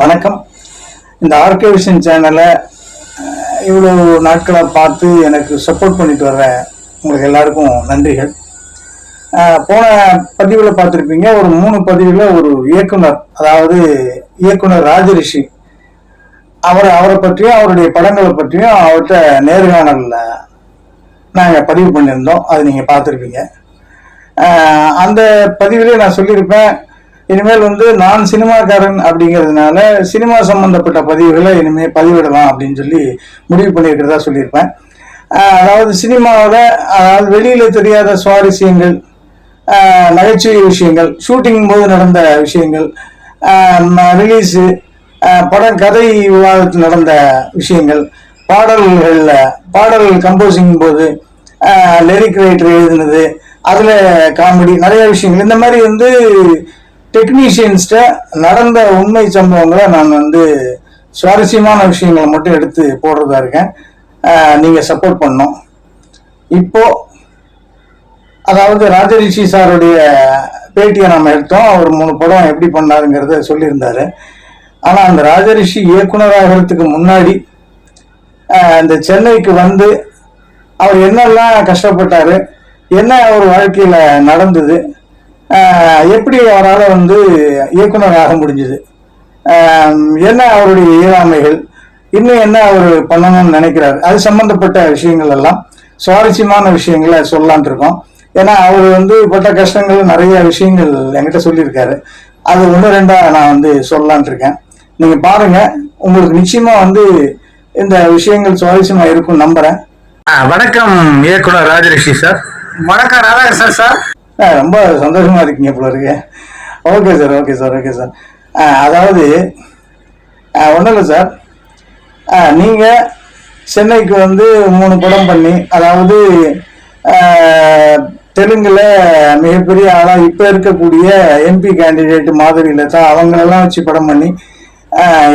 வணக்கம். இந்த RK vision சேனலை இவ்வளோ நாட்களாக பார்த்து எனக்கு சப்போர்ட் பண்ணிட்டு வர்ற உங்களுக்கு எல்லாருக்கும் நன்றிகள். போன பதிவில் பார்த்துருப்பீங்க ஒரு மூணு பதிவில் ஒரு இயக்குனர் அதாவது இயக்குனர் ராஜரிஷி அவரை அவரை பற்றியும் அவருடைய படங்களை பற்றியும் அவர்கிட்ட நேர்காணலில் நாங்கள் பதிவு பண்ணியிருந்தோம். அது நீங்கள் பார்த்துருப்பீங்க. அந்த பதிவிலே நான் சொல்லியிருப்பேன் இனிமேல் வந்து நான் சினிமாக்காரன் அப்படிங்கிறதுனால சினிமா சம்பந்தப்பட்ட பதிவுகளை இனிமேல் பதிவிடலாம் அப்படின்னு சொல்லி முடிவு பண்ணியிருக்கிறதா சொல்லியிருப்பேன். அதாவது சினிமாவில் அதாவது வெளியில் தெரியாத சுவாரஸ்யங்கள் நகைச்சுவை விஷயங்கள் ஷூட்டிங் போது நடந்த விஷயங்கள் ரிலீஸு படம் கதை விவாதத்தில் நடந்த விஷயங்கள் பாடல்களில் பாடல் கம்போசிங் போது லிரிக் ரைட்டர் எழுதினது அதில் காமெடி நிறைய விஷயங்கள். இந்த மாதிரி வந்து டெக்னீஷியன்ஸ்ட நடந்த உண்மை சம்பவங்களை நான் வந்து சுவாரஸ்யமான விஷயங்களை மட்டும் எடுத்து போடுறதா இருக்கேன். நீங்கள் சப்போர்ட் பண்ணோம் இப்போ அதாவது ராஜரிஷி சாருடைய பேட்டியை நம்ம எடுத்தோம். அவர் மூணு படம் எப்படி பண்ணாருங்கிறத சொல்லியிருந்தாரு. ஆனால் அந்த ராஜரிஷி இயக்குனராகிறதுக்கு முன்னாடி இந்த சென்னைக்கு வந்து அவர் என்னெல்லாம் கஷ்டப்பட்டார் என்ன அவர் வாழ்க்கையில் நடந்தது எப்படி அவரால் வந்து இயக்குனர் ஆக முடிஞ்சது என்ன அவருடைய இயலாமைகள்? இன்னும் என்ன அவர் பண்ணணும்னு நினைக்கிறாரு? அது சம்பந்தப்பட்ட விஷயங்கள் எல்லாம் சுவாரஸ்யமான விஷயங்களை சொல்லலான் இருக்கோம். ஏன்னா அவர் வந்து பட்ட கஷ்டங்கள் நிறைய விஷயங்கள் என்கிட்ட சொல்லியிருக்காரு. அது ஒன்று ரெண்டா நான் வந்து சொல்லலான் இருக்கேன். நீங்க பாருங்க. உங்களுக்கு நிச்சயமா வந்து இந்த விஷயங்கள் சுவாரஸ்யமா இருக்கும் நம்புறேன். வணக்கம் இயக்குனர் ராஜரிஷி சார். வணக்கம் ராதாகிருஷ்ணன் சார். ரொம்ப சந்தோஷமா இருக்கீங்க போல இருக்கு. Okay sir okay sir okay sir ஆ, அதாவது ஒன்றும் இல்லை சார் ஆ, சென்னைக்கு வந்து மூணு படம் பண்ணி அதாவது தெலுங்கில் மிகப்பெரிய ஆளாக இப்போ இருக்கக்கூடிய எம்பி கேண்டிடேட் மாதிரியில் தான் அவங்களெல்லாம் வச்சு படம் பண்ணி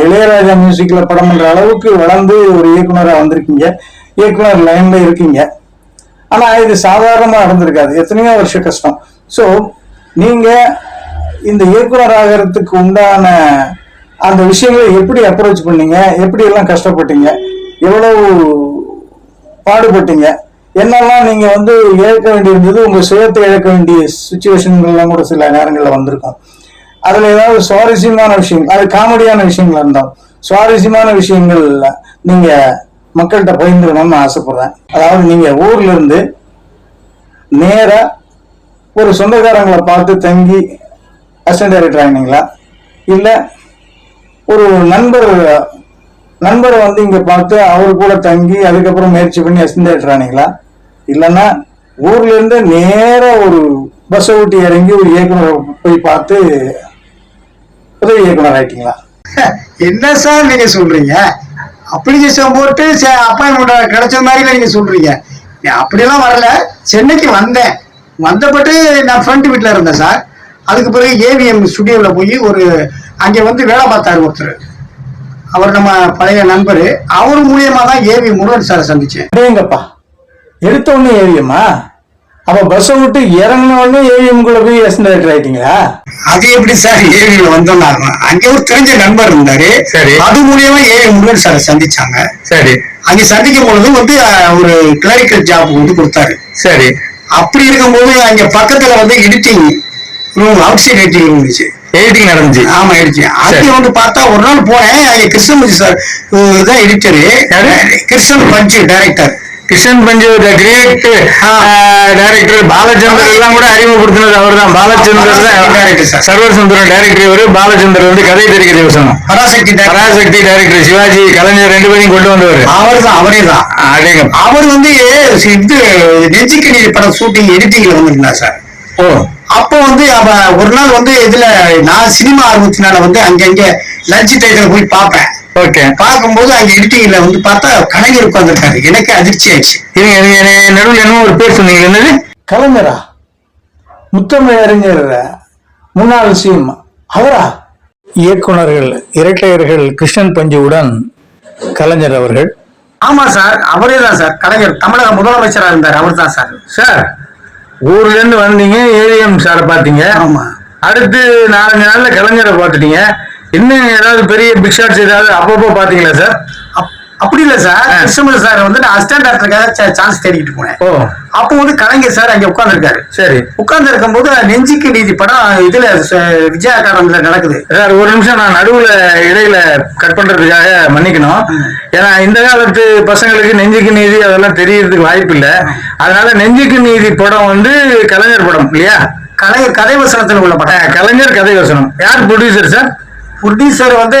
இளையராஜா மியூசிக்கில் படம் பண்ணுற அளவுக்கு வளர்ந்து ஒரு இயக்குனராக வந்திருக்கீங்க. இயக்குனர் லைனில் இருக்கீங்க. ஆனா இது சாதாரணமா நடந்திருக்காது. எத்தனையோ வருஷ கஷ்டம். ஸோ நீங்க இந்த இயக்குனர் ஆகிறதுக்கு உண்டான அந்த விஷயங்களை எப்படி அப்ரோச் பண்ணீங்க? எப்படி எல்லாம் கஷ்டப்பட்டீங்க? எவ்வளவு பாடுபட்டீங்க? என்னெல்லாம் நீங்க வந்து இழக்க வேண்டியிருந்தது? உங்க சுயத்தை இழக்க வேண்டிய சுச்சுவேஷன்கள்லாம் கூட சில நேரங்களில் வந்திருக்கும். அதுல ஏதாவது சுவாரஸ்யமான விஷயங்கள் அது காமெடியான விஷயங்கள் இருந்தோம் சுவாரஸ்யமான விஷயங்கள் நீங்க மக்கள்கிட்ட பகிர்ந்துக்கணும்னு நான் ஆசைப்படுறேன். அதாவது நீங்க ஊர்ல இருந்து நேரா ஒரு சொந்தக்காரங்களை பார்த்து தங்கி அசிஸ்டன்ட் டைரக்டர் ஆகினீங்களா? இல்ல ஒரு நண்பர் நண்பரை வந்து இங்க பார்த்து அவர் கூட தங்கி அதுக்கப்புறம் முயற்சி பண்ணி அசிஸ்டன்ட் டைரக்டர் ஆனீங்களா? இல்லைன்னா ஊர்ல இருந்து ஒரு பஸ்ஸை விட்டு இறங்கி ஒரு இயக்குனர் போய் பார்த்து உதவி இயக்குனர் ஆயிட்டீங்களா? என்ன சார் நீங்க சொல்றீங்க? அப்ளிகேஷன் போட்டு அப்பாயின்மெண்ட் கிடைச்ச மாதிரி நீங்க சொல்றீங்க. அப்படியெல்லாம் வரல. சென்னைக்கு வந்தேன். வந்தபட்டு நான் ஃப்ரெண்ட் வீட்டில் இருந்தேன் சார் அதுக்கு பிறகு ஏவிஎம் ஸ்டுடியோவில் போய் ஒரு அங்கே வந்து வேலை பார்த்தாரு ஒருத்தர். அவர் நம்ம பழைய நண்பர். அவர் மூலியமா தான் ஏவி முருகன் சாரை சந்திச்சேன். அடேங்கப்பா எடுத்த உடனே ஏவிஎம்மா அப்ப பஸ்ஸை விட்டு இறங்கின உடனே ஏவிஎம் குள்ள போய் அசிஸ்டன்ட் டைரக்டர் ஆயிட்டீங்களா அது எப்படி சார் ஏவியில் வந்தோம் அங்கே ஒரு தெரிஞ்ச நண்பர் இருந்தாரு. சரி. அது மூலியமா ஏவி முருகன் சாரை சந்திச்சாங்க. சரி. அங்க சந்திக்கும் பொழுது வந்து ஒரு கிளரிக்கல் ஜாப் வந்து கொடுத்தாரு. சரி. அப்படி இருக்கும்போது அங்க பக்கத்துல வந்து editing room outside editing room இருந்துச்சு. எடிட்டிங் நடந்துச்சு. ஆமா எடிட்டிங் சரி. வந்து பார்த்தா ஒரு நாள் போனேன். அங்க கிருஷ்ணமூர்த்தி சார் தான் எடிட்டரு? கிருஷ்ணன் பஞ்சு டைரக்டர் கிருஷ்ணன் பஞ்சு த கிரேட் டைரக்டர் பாலச்சந்தர் எல்லாம் கூட அறிமுகப்படுத்தினது அவர் தான் பாலச்சந்தர். தான் சர்வர் சுந்தரம் டைரக்டர் இவரு. பாலச்சந்தர் வந்து கதை தெரிவிக்க திவசம் பராசக்தி. பராசக்தி டைரக்டர் சிவாஜி கலைஞர் ரெண்டு பேரையும் கொண்டு வந்தவர். அவர் தான் அவரே தான் அடேங்க அவர் வந்து இது நெஞ்சுக்கு நீர் படம் ஷூட்டிங் எடிட்டிங்ல வந்திருந்தார் சார் ஓ. அப்போ வந்து அவ ஒரு நாள் வந்து இதுல நான் சினிமா ஆர்வத்தினால வந்து அங்கங்க லஞ்ச் டைத்துல போய் பார்ப்பேன். ஓகே பார்க்கும்போது அங்க எடிட்டிங்ல வந்து பார்த்தா கலைஞர் உட்கார்ந்துருக்காரு. எனக்கு அதிர்ச்சி ஆயிடுச்சு. நடுவில் என்னமோ ஒரு பேர் சொன்னீங்க. என்னது? கலைஞரா? முத்தமிழ் அறிஞர் முன்னாள் சிஎம். அவரா? இயக்குனர்கள் இரட்டையர்கள் கிருஷ்ணன் பஞ்சுவுடன் கலைஞர் அவர்கள். ஆமா சார் அவரே தான் சார் கலைஞர். தமிழக முதலமைச்சரா இருந்தார் அவர் தான் சார். சார் ஊர்ல இருந்து வந்தீங்க ஏவிஎம் சாரை பாத்தீங்க ஆமா. அடுத்து நாலஞ்சு நாள்ல கலைஞரை பார்த்துட்டீங்க. இன்னும் ஏதாவது பெரிய பிக் ஷாட்ஸ் ஏதாவது அப்பப்போ பாத்தீங்களா சார் அப்- அப்படி இல்ல சார் ஆ. கிருஷ்ணமூர்த்தி சார் வந்து நான் அசிஸ்டன்ட் டாக்டருக்காக சான்ஸ் தேடிக்கிட்டு போனேன். அப்போ வந்து கலைஞர் சார் அங்க உட்கார்ந்திருக்காரு. சரி. உட்கார்ந்து இருக்கும்போது நெஞ்சுக்கு நீதி படம் இதுல விஜயா அகாடமில நடக்குது. சார் ஒரு நிமிஷம் நான் நடுவுல இடையில கட் பண்றதுக்காக மன்னிக்கணும். ஏன்னா இந்த காலத்து பசங்களுக்கு நெஞ்சுக்கு நீதி அதெல்லாம் தெரியறதுக்கு வாய்ப்பு இல்ல. அதனால நெஞ்சுக்கு நீதி படம் வந்து கலைஞர் படம் இல்லையா? கலைஞர் கதை வசனத்துல உள்ள படம். கலைஞர் கதை வசனம். யார் ப்ரொடியூசர் சார் ப்ரொடியூசர் வந்து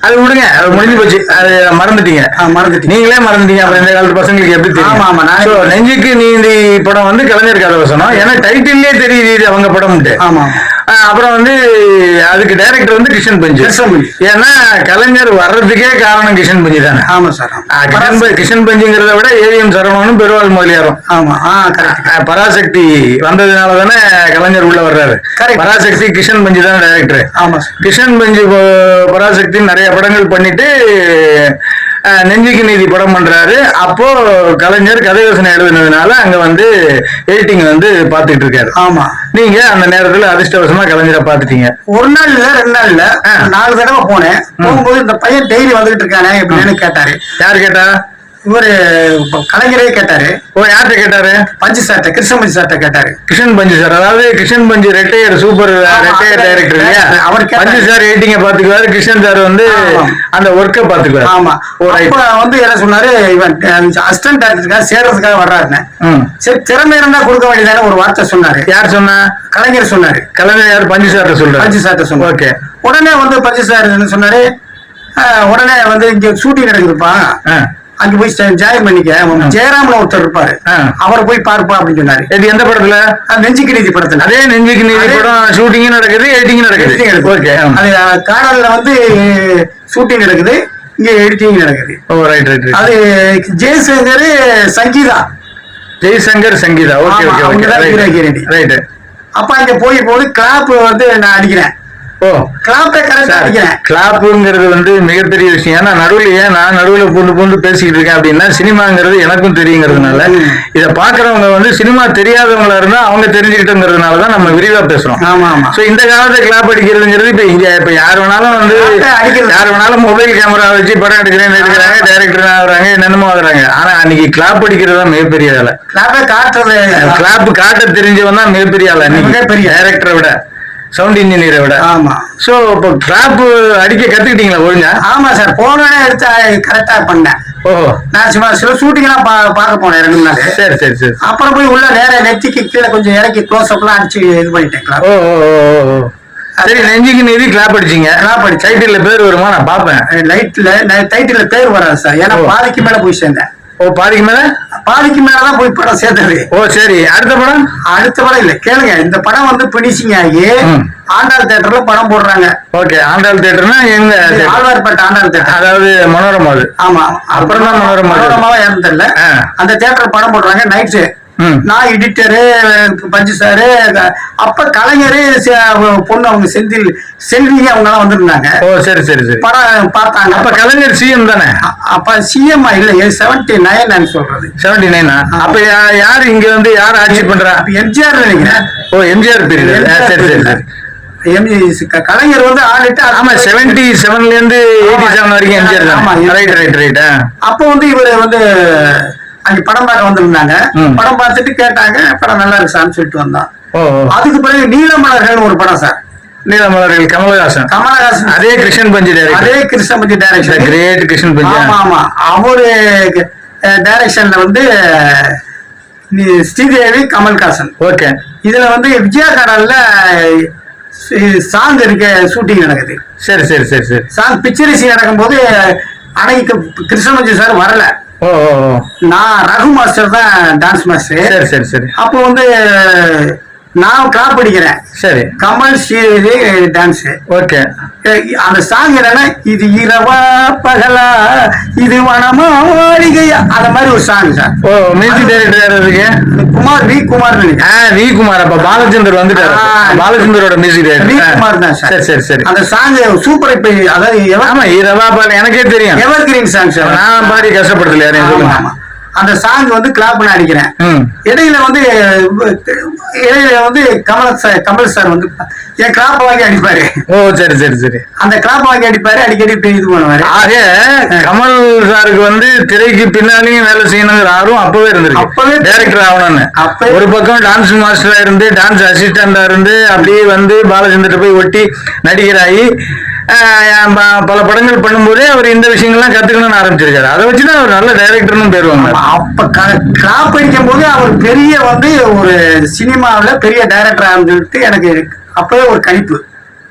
அது விடுங்க அது முடிஞ்சு போச்சு. அது மறந்துட்டீங்க. ஆ, மறந்துட்டீங்க. நீங்களே மறந்துட்டீங்க அப்புறம் இந்த காலத்து பசங்களுக்கு எப்படி தெரியும்? ஆமா, ஆமா, நானே- நெஞ்சுக்கு நீதி படம் வந்து கலைஞர் கதை வசனம். ஏன்னா டைட்டில்லே தெரியுது இது அவங்க படம்ட்டு ஆமா. அப்புறம் வந்து அதுக்கு டைரக்டர் வந்து கிஷன் பஞ்சு. ஏன்னா கலைஞர் வர்றதுக்கே காரணம் கிஷன் பஞ்சு தானே? ஆமா சார் கிஷன் கிஷன் பஞ்சுங்கிறத விட ஏவிஎம் சரவணனும் பெருவாள் முதலியாரும். ஆமா பராசக்தி வந்ததுனால தானே கலைஞர் உள்ள வர்றாரு. பராசக்தி கிஷன் பஞ்சு தான் டைரக்டர் ஆமா கிஷன் பஞ்சு பராசக்தி நிறைய படங்கள் பண்ணிட்டு நெஞ்சுக்கு நீதி படம் பண்றாரு. அப்போ கலைஞர் கதை யோசனை எழுதுனதுனால அங்க வந்து எடிட்டிங் வந்து பாத்துக்கிட்டு இருக்காரு. ஆமா. நீங்க அந்த நேரத்துல அதிர்ஷ்டவசமா கலைஞரை பாத்துட்டீங்க ஒரு நாள் இல்ல ரெண்டு நாள் இல்ல. நாலு தடவை போனேன். போகும்போது இந்த பையன் டெய்லி வந்துகிட்டு இருக்கானே எப்படின்னு கேட்டாரு. யார் கேட்டா? இவரு கலைஞரே கேட்டாரு. ஓ யார்கிட்ட கேட்டாரு? பஞ்சு சார்ட்ட கிருஷ்ண பஞ்சு சார்ட்ட கேட்டாரு. கிஷன் பஞ்சு சார் அதாவது கிஷன் பஞ்சு ரெட்டையர் சூப்பர் ரெட்டையர் டைரக்டர் இல்லையா? அவர். பஞ்சு சார் எடிட்டிங்க பாத்துக்குவாரு கிஷன் சார் வந்து. அந்த ஒர்க்கை பாத்துக்குவாரு ஆமா. வந்து என்ன சொன்னாரு இவன் அசிஸ்டன்ட் டாக்டருக்காக சேர்றதுக்காக வர்றாருன்னு சரி திறமை இருந்தா கொடுக்க வேண்டியதான ஒரு வார்த்தை சொன்னாரு. யார் சொன்னா? கலைஞர் சொன்னாரு. கலைஞர் யார்? பஞ்சு சார்ட்ட சொல்றாரு. பஞ்சு சார்ட்ட சொன்னாரு. ஓகே. உடனே வந்து பஞ்சு சார் என்ன சொன்னாரு? உடனே வந்து இங்க ஷூட்டிங் நடக்குதுப்பா. அங்க போய் ஜாயின் பண்ணிக்க. ஜெயராம்ல ஒருத்தர் இருப்பாரு. அவரை போய் பார்ப்பா அப்படின்னு சொன்னாரு. இது எந்த படத்துல? நெஞ்சுக்கு நீதி படத்துல. அதே நெஞ்சுக்கு நீதி படம் ஷூட்டிங்கும் நடக்குது editing நடக்குது. ஓகே அது காடல்ல வந்து ஷூட்டிங் நடக்குது இங்க எடிட்டிங் நடக்குது. ஓ ரைட் ரைட் அது Jayashankar Sangeetha. Jaishankar Sangeetha. Okay okay. Right அப்ப அங்க போய் போது கிளாப் வந்து நான் அடிக்கிறேன். கிளாப்புங்கிறது வந்து மிகப்பெரிய விஷயம். ஏன்னா நடுவுல ஏன் நான் நடுவுல பூந்து பூந்து பேசிக்கிட்டு இருக்கேன் அப்படின்னா சினிமாங்கிறது எனக்கும் தெரியுங்கிறதுனால. இத பாக்குறவங்க வந்து சினிமா தெரியாதவங்களா இருந்தா அவங்க தெரிஞ்சுக்கிட்டோங்கிறதுனால தான் நம்ம விரிவா பேசுறோம். ஆமா ஆமா. சோ இந்த காலத்துல கிளாப் அடிக்கிறதுங்கிறது இப்ப இங்க இப்ப யார் வேணாலும் வந்து. யார் வேணாலும் மொபைல் கேமரா வச்சு படம் எடுக்கிறேன்னு எடுக்கிறாங்க டைரக்டர் ஆகுறாங்க என்னென்னமோ ஆகுறாங்க. ஆனா அன்னைக்கு கிளாப் அடிக்கிறது தான் மிகப்பெரிய வேலை. கிளாப்பை காட்டுறது கிளாப் காட்ட தெரிஞ்சவன் தான் மிகப்பெரிய அன்னைக்கு. மிகப்பெரிய. டைரக்டரை விட. சவுண்ட் இன்ஜினியரை விட. ஆமா. சோ இப்போ கிளாப் அடிக்க கத்துக்கிட்டீங்களா ஒழுங்கா? ஆமா சார் போனோடனே எடுத்து கரெக்டா பண்ணேன். ஓஹோ. நான் சும்மா சில பா- பார்க்க போனேன் ரெண்டு நாள். சரி சரி சரி. அப்புறம் போய் உள்ள நேர நெத்திக்கு கீழே கொஞ்சம் இறக்கி க்ளோஸ் அப்லாம் அடிச்சு இது பண்ணிட்டேன். ஓ ஓ. சரி நெஞ்சுக்கு நீதி கிளாப் அடிச்சீங்க. அடிச்சேன். டைட்டில்ல பேர் வருமா? நான் பாப்பேன் லைட்ல டைட்டில் பேர் வராது சார். ஏன்னா. பாதிக்கு மேல போய் சேர்ந்தேன். ஓ பாதிக்கு மேல? பாதிக்கு மேலதான் போய் படம் சேர்ந்தது. ஓ சரி. அடுத்த படம்? அடுத்த படம் இல்ல. கேளுங்க. இந்த படம் வந்து பினிஷிங் ஆகி. ஆண்டாள் தேட்டர்ல படம் போடுறாங்க. ஓகே. ஆண்டாள் தேட்டர்னா எங்க? ஆழ்வார்பேட்டை ஆண்டாள் தேட்டர் அதாவது மனோரமா அது ஆமா. அப்புறம் தான் மனோரமா. மனோரமாவா ஆ. அந்த தேட்டர் படம் போடுறாங்க. நைட்டு. நான் எடிட்டரு பஞ்சு சாரு அப்ப கலைஞரு பொண்ணு அவங்க செந்தில் செல்வி அவங்க எல்லாம் வந்திருந்தாங்க. ஓ சரி சரி சரி. படம் பார்த்தாங்க. அப்ப கலைஞர் சிஎம் தானே? அப்ப சிஎம் இல்ல செவன்டி நைன் சொல்றது. செவன்டி நைனா அப்ப யாரு இங்க வந்து யார் ஆட்சி பண்றா? எம்ஜிஆர் நினைக்கிறேன். ஓ எம்ஜிஆர் பீரியட் சரி சரி சரி. கலைஞர் வந்து ஆடிட்டு ஆமா செவன்டி செவன்ல இருந்து எயிட்டி செவன் வரைக்கும் எம்ஜிஆர் தான். ரைட் ரைட் ரைட் அப்போ வந்து இவர் வந்து அங்க படம் பார்க்க வந்திருந்தாங்க. படம் பார்த்துட்டு கேட்டாங்க படம் நல்லா இருக்கு சார்னு சொல்லிட்டு வந்தான். அதுக்கு பிறகு நீலமலர்கள் ஒரு படம் சார். நீலமலர்கள் கமலஹாசன். கமலஹாசன். அதே கிருஷ்ணன் பஞ்சு அதே director Krishnapathi direction great Krishnan Panju. ஆமா ஆமா. அவரு டைரக்ஷன்ல வந்து ஸ்ரீதேவி கமல்ஹாசன். ஓகே. இதுல வந்து விஜயா கடல்ல சாங் இருக்க ஷூட்டிங் நடக்குது. சரி சரி சரி சரி. சாங் பிக்சரிசி நடக்கும்போது அன்னைக்கு கிருஷ்ணமஞ்சி சார் வரல. நான் ரகு மாஸ்டர் தான் டான்ஸ் மாஸ்டர் சரி சரி சரி. அப்போ வந்து நான் கிளாப் அடிக்கிறேன். சரி. Kamal Sridevi dance okay. அந்த சாங் என்னன்னா இது இரவா பகலா இது வனமா மாளிகையா அந்த மாதிரி ஒரு song sir oh music director யார் அதுக்கு குமார் வி குமார் ஆ வி குமார். அப்ப பாலச்சந்தர் வந்துட்டாரு. பாலச்சந்தரோட மியூசிக் வி டைரக்டர் குமார் தான் சார் சரி சரி சரி. அந்த சாங் சூப்பர் இப்ப அதாவது ஆமா இரவா பால் எனக்கே தெரியும். எவர் கிரீன் சாங் சார் நான் பாடி கஷ்டப்படுத்தல யாரையும் சொல்லுங்க. அந்த சாங் வந்து கிளாப் பண்ண அடிக்கிறேன். இடையில வந்து இடையில வந்து கமல் சார் கமல் சார் வந்து என் கிளாப் வாங்கி அடிப்பாரு. ஓ சரி சரி சரி. அந்த கிளாப் வாங்கி அடிப்பாரு அடிக்கடி இது பண்ணுவாரு. ஆக கமல் சாருக்கு வந்து திரைக்கு பின்னாலேயும் வேலை செய்யணுங்கிற ஆர்வம் அப்பவே இருந்திருக்கு. அப்பவே டைரக்டர் ஆகணும்னு. அப்பவே- ஒரு பக்கம் டான்ஸ் மாஸ்டரா இருந்து டான்ஸ் அசிஸ்டண்டா இருந்து அப்படியே வந்து பாலச்சந்திர போய் ஒட்டி நடிகராகி பல படங்கள் பண்ணும்போதே அவர் இந்த விஷயங்கள்லாம் கத்துக்கணும்னு ஆரம்பிச்சிருக்காரு. அதை வச்சுதான் அவர் நல்ல டைரக்டர்னு பேர் வாங்க அப்ப கிளாப் அடிக்கும் போது அவர் பெரிய வந்து ஒரு சினிமாவில பெரிய டைரக்டர் ஆரம்பிச்சுட்டு எனக்கு அப்பவே ஒரு கணிப்பு.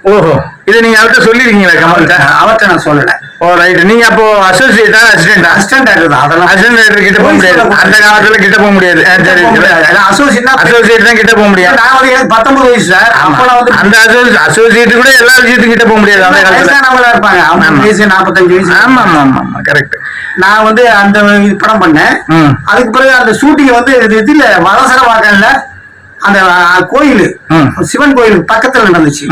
ஓஹோ. இதை நீங்க அவர்கிட்ட சொல்லிருக்கீங்களா கமல்கிட்ட அவர்கிட்ட நான் சொல்லல. ஓ ரைட் நீங்க அப்போ அசோசியேட்டா அசிஸ்டண்டா அசிஸ்டன்ட் டைரக்டர் தான் அதெல்லாம் அசிஸ்டன்ட் டைரக்டர் கிட்ட போக முடியாது. அந்த காலத்துல கிட்ட போக முடியாது. அசோசியேட் அசோசியேட் தான் கிட்ட போக முடியாது. நான் வந்து எனக்கு பத்தொன்பது வயசு சார்? அப்ப நான் வந்து அந்த அசோசியேட் கூட எல்லா விஷயத்துக்கும் கிட்ட போக முடியாது அந்த காலத்துல. இருப்பாங்க. அவங்க வயசு நாற்பத்தஞ்சு வயசு. ஆமா ஆமா ஆமா ஆமா. கரெக்ட் நான் வந்து அந்த படம் பண்ணேன். அதுக்கு பிறகு அந்த ஷூட்டிங் வந்து இது இதுல வலசர வாக்கல்ல அந்த கோயில். சிவன் கோயில் பக்கத்துல நடந்துச்சு.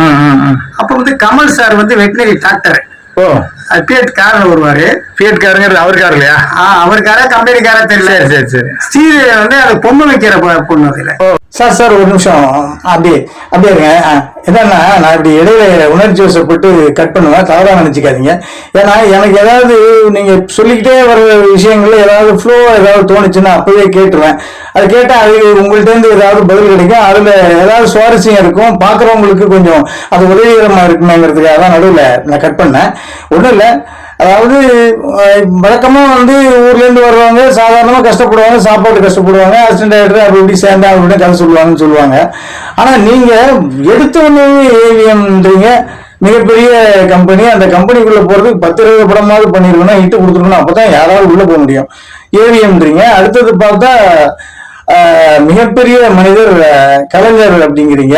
அப்ப வந்து கமல் சார் வந்து வெட்டினரி டாக்டர் ஓ. பிஎட் கார்ல வருவாரு. ஃபியட் காருங்கிறது அவர் கார் இல்லையா? ஆ, அவருக்கார கம்பெனிக்கார தெரியல. சரி சரி சரி. ஸ்ரீதேவி வந்து அது பொம்மை வைக்கிற பொண்ணு அதுல சார் சார் ஒரு நிமிஷம். அப்படியே அப்படியே இருங்க. ஆ, என்னன்னா நான் இப்படி இடையில உணர்ச்சி வசப்பட்டு கட் பண்ணுவேன். தவறாக நினைச்சிக்காதீங்க. ஏன்னா எனக்கு ஏதாவது நீங்க சொல்லிக்கிட்டே வர விஷயங்கள் ஏதாவது ஃப்ளோவாக ஏதாவது தோணுச்சுன்னா அப்பவே கேட்டுருவேன். அது கேட்டால் அது உங்கள்ட்டேருந்து ஏதாவது பதில் கிடைக்கும். அதுல ஏதாவது சுவாரஸ்யம் இருக்கும். பார்க்குறவங்களுக்கு கொஞ்சம் அது உதவிகரமாக இருக்குமேங்கிறதுக்காக தான் நடுவில் நான் கட் பண்ணேன். ஒன்றும் இல்லை. அதாவது வழக்கமாக வந்து ஊர்லேருந்து வர்றவங்க சாதாரணமாக கஷ்டப்படுவாங்க சாப்பாடு கஷ்டப்படுவாங்க ஆக்சிடென்ட் ஆகிட்டு அப்படி இப்படி சேர்ந்தா அப்படின்னு கதை சொல்லுவாங்கன்னு சொல்லுவாங்க. ஆனா நீங்க எடுத்த உடனே ஏவிஎம்ன்றீங்க. மிகப்பெரிய கம்பெனி அந்த கம்பெனிக்குள்ள போறதுக்கு பத்து இருபது படமாவது பண்ணிருக்கணும் இட்டு கொடுத்துருக்கணும் அப்பதான் யாராவது உள்ள போக முடியும். ஏவிஎம்ன்றீங்க. அடுத்தது பார்த்தா மிகப்பெரிய மனிதர் கலைஞர் அப்படிங்கிறீங்க.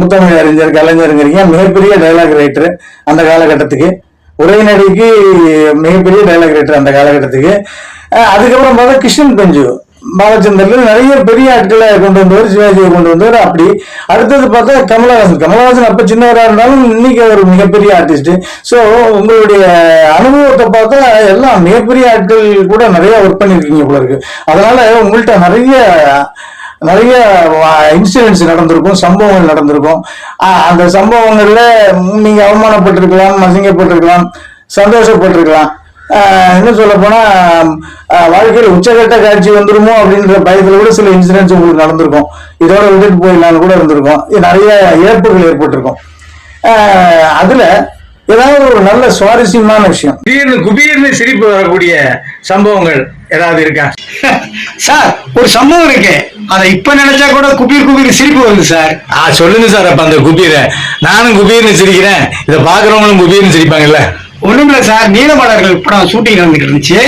முத்தமிழ் அறிஞர் கலைஞருங்கிறீங்க. மிகப்பெரிய டைலாக் ரைட்டர் அந்த காலகட்டத்துக்கு. உரைநடைக்கு மிகப்பெரிய டைலாக் ரைட்டர் அந்த காலகட்டத்துக்கு. அதுக்கப்புறம் பார்த்தா கிருஷ்ணன் பஞ்சு. பாலச்சந்தர்ல நிறைய பெரிய ஆட்களை கொண்டு வந்தவர் சிவாஜியை கொண்டு வந்தவர் அப்படி. அடுத்தது பார்த்தா கமலஹாசன். கமலஹாசன் அப்போ சின்னவராக இருந்தாலும் இன்னைக்கு அவர் மிகப்பெரிய ஆர்டிஸ்ட் ஸோ உங்களுடைய அனுபவத்தை பார்த்தா எல்லாம் மிகப்பெரிய ஆட்கள் கூட நிறைய ஒர்க் பண்ணியிருக்கீங்க போல இருக்கு. அதனால உங்கள்கிட்ட நிறைய நிறைய இன்சிடென்ட்ஸ் நடந்திருக்கும் சம்பவங்கள் நடந்திருக்கும். அந்த சம்பவங்கள்ல ம், நீங்க அவமானப்பட்டிருக்கலாம் அசிங்கப்பட்டிருக்கலாம் சந்தோஷப்பட்டிருக்கலாம். இன்னும் சொல்ல போனா வாழ்க்கையில உச்சகட்ட காட்சி வந்துருமோ அப்படின்ற பயத்துல கூட சில இன்சிடென்ட்ஸ் உங்களுக்கு நடந்திருக்கும். இதோட விட்டுட்டு போயிடலாம்னு கூட இருந்திருக்கும். இது நிறைய இழப்புகள் ஏற்பட்டிருக்கும். அதுல ஏதாவது ஒரு நல்ல சுவாரஸ்யமான விஷயம். திடீர்னு குபீர்னு சிரிப்பு வரக்கூடிய சம்பவங்கள் ஏதாவது இருக்கா? சார் ஒரு சம்பவம் இருக்கு. அதை இப்ப நினைச்சா கூட குபீர் குபீர் சிரிப்பு வருது சார். ஆ சொல்லுங்க சார் அப்ப அந்த குபீரை. நானும் குபீர்னு சிரிக்கிறேன். இதை பாக்குறவங்களும் குபீர்னு சிரிப்பாங்கல்ல. ஒண்ணுமில்ல சார். நீலமலர்கள் படம் ஷூட்டிங் நடந்துட்டு இருந்துச்சு.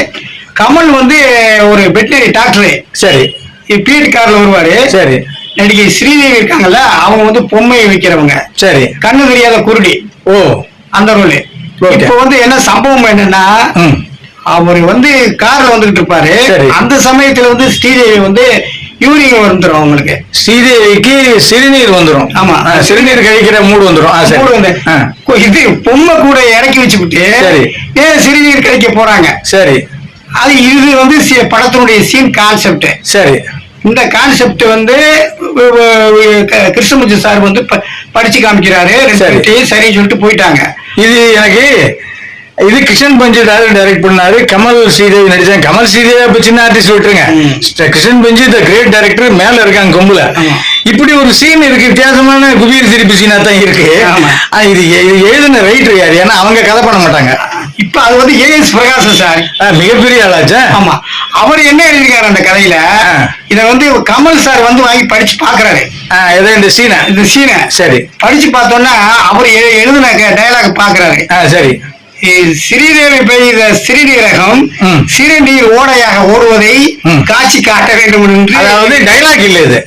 கமல் வந்து ஒரு வெட்டினரி டாக்டர் சரி. பிஎட் கார்ல வருவாரு. சரி. நடிகை ஸ்ரீதேவி இருக்காங்கல்ல அவங்க வந்து பொம்மையை வைக்கிறவங்க. சரி. கண்ணு தெரியாத குருடி. ஓ. அந்த ரோல். இப்போ வந்து என்ன சம்பவம் என்னன்னா அவர் வந்து கார்ல வந்துகிட்டு இருப்பாரு. அந்த சமயத்துல வந்து ஸ்ரீதேவி வந்து யூரிங் வந்துடும் அவங்களுக்கு. ஸ்ரீதேவிக்கு சிறுநீர் வந்துரும். ஆமா. சிறுநீர் கழிக்கிற மூடு சரி. கூட வந்து. இது பொம்மை கூட இறக்கி வச்சுக்கிட்டு சரி. ஏன் சிறுநீர் கழிக்க போறாங்க? சரி. அது இது வந்து படத்தினுடைய சீன் கான்செப்ட் சரி. இந்த கான்செப்ட் வந்து வ- வ- க- கிருஷ்ணமுத்து சார் வந்து படிச்சு காமிக்கிறாரு. சரி. சரின்னு சொல்லிட்டு போயிட்டாங்க. இது எனக்கு இது கிருஷ்ணன் பஞ்சு டைரக்ட் பண்ணாரு. கமல் ஸ்ரீதேவி நடிச்சாங்க கமல் ஸ்ரீதேவி அப்ப சின்ன ஆர்டிஸ்ட் விட்டுருங்க. கிருஷ்ணன் பஞ்சு த கிரேட் டைரக்டர் மேல இருக்காங்க கொம்புல. இப்படி ஒரு சீன் இருக்கு. வித்தியாசமான குபீர் சிரிப்பு சீனா தான் இருக்கு. இது எழுதின ரைட்டர் யாரு? ஏன்னா அவங்க கதை பண்ண மாட்டாங்க. இப்ப அது வந்து ஏஎஸ் பிரகாசம் சார் மிகப்பெரிய ஆளாச்சா? ஆமா. அவர் என்ன எழுதியிருக்காரு அந்த கதையில. இத வந்து கமல் சார் வந்து வாங்கி படிச்சு பாக்குறாரு ஏதோ இந்த சீனை இந்த சீனை சரி. படிச்சு பார்த்தோன்னா அவர் எழுதின டயலாக் பாக்குறாரு சரி. ஸ்ரீதேவி பெய்த சிறுநீரகம் ம். சிறுநீர் ஓடையாக ஓடுவதை. காட்சி காட்ட வேண்டும் என்று அதாவது டைலாக் இல்ல இது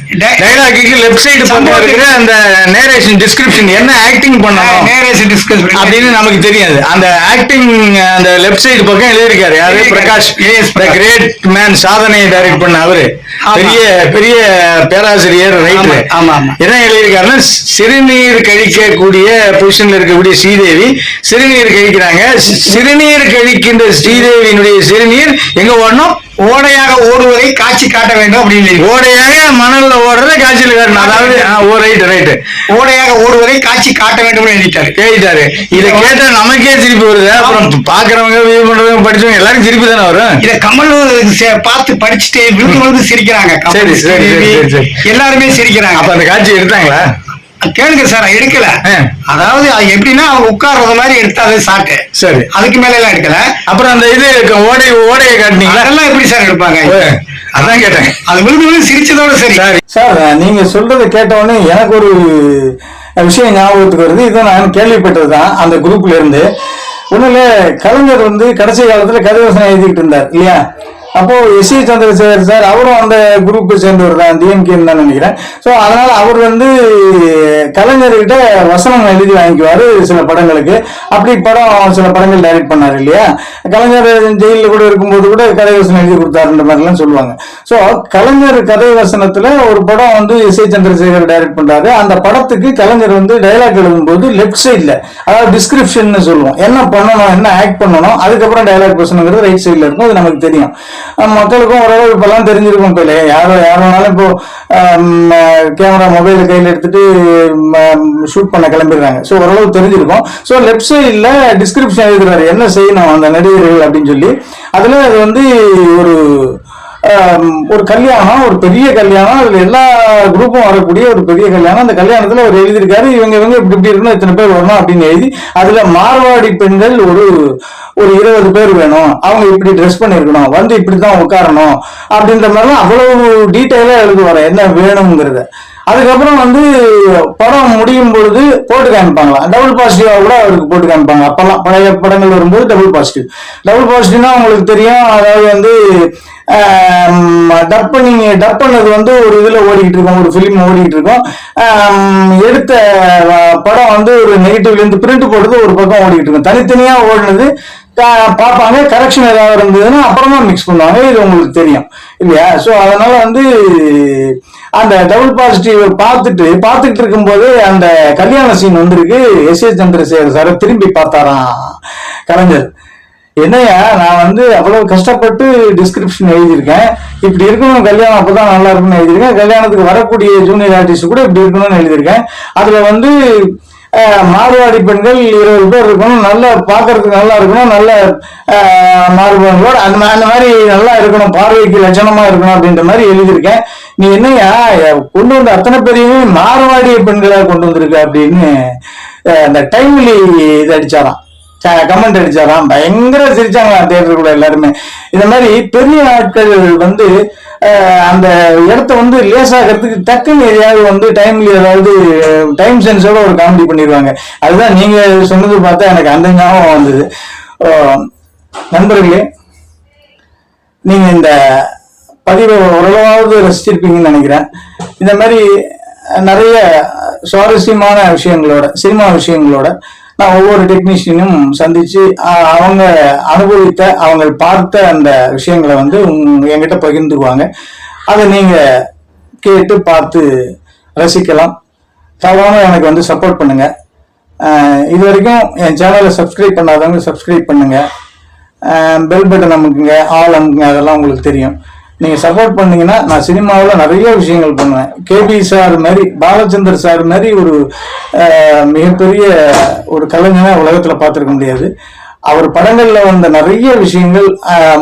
டைலாக்கு லெஃப்ட் சைடு இருக்கிற அந்த நேரேஷன் டிஸ்கிரிப்ஷன் என்ன ஆக்டிங் பண்ணணும் நேரேஸ் டிஸ்கஸ் அப்படின்னு நமக்கு தெரியாது அந்த ஆக்டிங் அந்த லெஃப்ட் சைடு பக்கம் எழுதியிருக்காரு யாரு. பிரகாஷ். கிரேட் மேன் சாதனையை டைரக்ட் பண்ண அவரு. பெரிய பெரிய பேராசிரியர் ரைட்டர் ஆமா. என்ன எழுதியிருக்காருன்னா சிறுநீர் கழிக்கக்கூடிய பொசிஷன்ல இருக்கக்கூடிய ஸ்ரீதேவி சிறுநீர் கழிக்கிறாங்க சிறுநீர் கழிக்கின்ற ஸ்ரீதேவியினுடைய சிறுநீர் எங்க ஓடணும்? ஓடையாக ஓடுவதை காட்சி காட்ட வேண்டும் அப்படின்னு. ஓடையாக மணல்ல ஓடுறத காட்சியில் காட்டணும். அதாவது ஓ ரைட் ரைட்டு ஓடையாக ஓடுவதை காட்சி காட்ட வேண்டும் எழுதிட்டாரு. கேட்டாரு இத கேட்டா நமக்கே திருப்பி வருது. அப்புறம் பாக்குறவங்க வியூ பண்றவங்க படிச்சவங்க எல்லாரும் திருப்பி தானே வரும்? இத கமல் பார்த்து படிச்சுட்டு விழுந்து சிரிக்கிறாங்க. சரி, சரி. எல்லாருமே சிரிக்கிறாங்க. அப்ப அந்த காட்சி எடுத்தாங்களா? கேளுங்க சார் நான் எடுக்கல. ஆ. அதாவது அது எப்படின்னா அவங்க உட்கார்றது மாதிரி எடுத்து அதை சாட்டு சரி. அதுக்கு மேல எல்லாம் எடுக்கல. அப்புறம் அந்த இது ஓடை ஓடையை காட்டினீங்களா? அதெல்லாம் எப்படி சார் எடுப்பாங்க? அதான் கேட்டேன். அது விழுந்து விழுந்து சிரிச்சதோட சரி. சரி. சார் நீங்க சொல்றதை கேட்ட உடனே எனக்கு ஒரு விஷயம் ஞாபகத்துக்கு வருது. இதை நான் கேள்விப்பட்டது தான் அந்த குரூப்ல இருந்து. ஒண்ணுல கலைஞர் வந்து கடைசி காலத்துல கதைவசனம் எழுதிட்டு இருந்தார் இல்லையா? அப்போ எஸ் சி சந்திரசேகர் சார் அவரும் அந்த குரூப்பை சேர்ந்தவர் தான் டிஎம்கேன்னு தான் நினைக்கிறேன். ஸோ அதனால அவர் வந்து கலைஞர்கிட்ட வசனம் எழுதி வாங்கிக்குவார் சில படங்களுக்கு. அப்படி படம் சில படங்கள் டைரக்ட் பண்ணாரு இல்லையா? கலைஞர் ஜெயிலில் கூட இருக்கும்போது கூட கதை வசனம் எழுதி கொடுத்தாருன்ற மாதிரிலாம் சொல்லுவாங்க. ஸோ கலைஞர் கதை வசனத்தில் ஒரு படம் வந்து எஸ் ஏ சந்திரசேகர் டைரக்ட் பண்ணுறாரு அந்த படத்துக்கு கலைஞர் வந்து டைலாக் எழுதும்போது லெஃப்ட் சைடில் அதாவது டிஸ்கிரிப்ஷன் சொல்லுவோம். என்ன பண்ணணும் என்ன ஆக்ட் பண்ணணும் அதுக்கப்புறம் டைலாக் பேசணுங்கிறது ரைட் சைடில் இருக்கும் அது நமக்கு தெரியும். மக்களுக்கும் ஓரளவு இப்பெல்லாம் தெரிஞ்சிருக்கும் இப்போ இல்லையா? யாரோ யாரோனாலும் இப்போ கேமரா மொபைல் கையில் எடுத்துட்டு ஷூட் பண்ண கிளம்பிடுறாங்க. ஸோ ஓரளவு தெரிஞ்சிருக்கும். ஸோ லெஃப்ட் சைடில் டிஸ்கிரிப்ஷன் எழுதுறாரு. என்ன செய்யணும் அந்த நடிகர்கள் அப்படின்னு சொல்லி. அதில் அது வந்து ஒரு ஒரு கல்யாணம் ஒரு பெரிய கல்யாணம் அதுல எல்லா குரூப்பும் வரக்கூடிய ஒரு பெரிய கல்யாணம். அந்த கல்யாணத்துல அவர் எழுதியிருக்காரு இவங்க இவங்க இப்படி இப்படி இருக்கணும் இத்தனை பேர் வரணும் அப்படின்னு எழுதி அதுல மார்வாடி பெண்கள் ஒரு ஒரு இருபது பேர் வேணும். அவங்க இப்படி ட்ரெஸ் பண்ணிருக்கணும் வந்து இப்படிதான் உட்காரணும் அப்படின்ற மாதிரிலாம் அவ்வளவு டீட்டெயிலா எழுதுவார என்ன வேணுங்கிறத. அதுக்கப்புறம் வந்து படம் முடியும் பொழுது போட்டு காமிப்பாங்களாம் டபுள் பாசிட்டிவா கூட அவருக்கு போட்டு காமிப்பாங்க. அப்பெல்லாம் பழைய படங்கள் வரும்போது டபுள் பாசிட்டிவ் டபுள் பாசிட்டிவ்னா அவங்களுக்கு தெரியும். அதாவது வந்து டப் பண்ணி டப் பண்ணது வந்து ஒரு இதில் ஓடிக்கிட்டு இருக்கும் ஒரு ஃபிலிம் ஓடிக்கிட்டு இருக்கும். எடுத்த படம் வந்து ஒரு நெகட்டிவ்லேருந்து பிரிண்ட் போடுறது ஒரு பக்கம் ஓடிக்கிட்டு இருக்கும். தனித்தனியாக ஓடினது பார்ப்பாங்க கரெக்ஷன் ஏதாவது இருந்ததுன்னா அப்புறமா மிக்ஸ் பண்ணுவாங்க. இது உங்களுக்கு தெரியும். இல்லையா? ஸோ அதனால வந்து அந்த டபுள் பாசிட்டிவ் பார்த்துட்டு பார்த்துட்டு இருக்கும்போது அந்த கல்யாண சீன் வந்திருக்கு. எஸ். ஏ. சந்திரசேகர் சார் திரும்பி பார்த்தாராம். கலைஞர். என்னையா நான் வந்து அவ்வளவு கஷ்டப்பட்டு டிஸ்கிரிப்ஷன் எழுதியிருக்கேன். இப்படி இருக்கணும் கல்யாணம் அப்பதான் நல்லா இருக்கும்னு எழுதியிருக்கேன். கல்யாணத்துக்கு வரக்கூடிய ஜூனியர் ஆர்டிஸ்ட் கூட இப்படி இருக்கணும்னு எழுதியிருக்கேன். அதுல வந்து மாறுவாடி பெண்கள் இருபது பேர் இருக்கணும். நல்லா பார்க்கறதுக்கு நல்லா இருக்கணும். நல்ல மாறுபாடுகளோட அந்த அந்த மாதிரி நல்லா இருக்கணும். பார்வைக்கு லட்சணமா இருக்கணும் அப்படின்ற மாதிரி எழுதியிருக்கேன். நீ என்னையா கொண்டு வந்த அத்தனை பேரையுமே மாறுவாடி பெண்களா கொண்டு வந்திருக்க அப்படின்னு அந்த டைம்லி இது அடிச்சாராம். கமெண்ட் அடிச்சாராம் பயங்கர சிரிச்சாங்க தேட்டருக்குள்ள எல்லாருமே. இந்த மாதிரி பெரிய ஆட்கள் வந்து அந்த இடத்த வந்து லேசாகிறதுக்கு டக்குன்னு எதையாவது வந்து டைம்ல ஏதாவது டைம் சென்ஸோட ஒரு காமெடி பண்ணிடுவாங்க. அதுதான் நீங்க சொன்னது பார்த்தா எனக்கு அந்த ஞாபகம் வந்தது. நண்பர்களே நீங்க இந்த பதிவை ஓரளவாவது ரசிச்சிருப்பீங்கன்னு நினைக்கிறேன். இந்த மாதிரி நிறைய சுவாரஸ்யமான விஷயங்களோட சினிமா விஷயங்களோட ஒவ்வொரு டெக்னீஷியனும் சந்திச்சு அவங்க அனுபவித்த அவங்க பார்த்த அந்த விஷயங்களை வந்து என்கிட்ட பகிர்ந்துக்குவாங்க. அதை நீங்க கேட்டு பார்த்து ரசிக்கலாம். தவறாம எனக்கு வந்து சப்போர்ட் பண்ணுங்க. இது வரைக்கும் என் சேனலை சப்ஸ்கிரைப் பண்ணாதவங்க சப்ஸ்கிரைப் பண்ணுங்க. பெல் பட்டன் அமுக்குங்க ஆல் அமுக்குங்க அதெல்லாம் உங்களுக்கு தெரியும். நீங்க சப்போர்ட் பண்ணீங்கன்னா நான் சினிமாவில் நிறைய விஷயங்கள் பண்ணுவேன். கேபி சார் மாதிரி பாலச்சந்தர் சார் மாதிரி ஒரு மிகப்பெரிய ஒரு கலைஞனை உலகத்தில் பார்த்துருக்க முடியாது. அவர் படங்களில் வந்த நிறைய விஷயங்கள்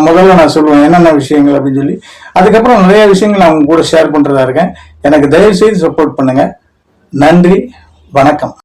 முதல்ல நான் சொல்லுவேன். என்னென்ன விஷயங்கள் அப்படின்னு சொல்லி. அதுக்கப்புறம் நிறைய விஷயங்கள் நான் உங்க கூட ஷேர் பண்ணுறதா இருக்கேன். எனக்கு தயவுசெய்து சப்போர்ட் பண்ணுங்க. நன்றி. வணக்கம்.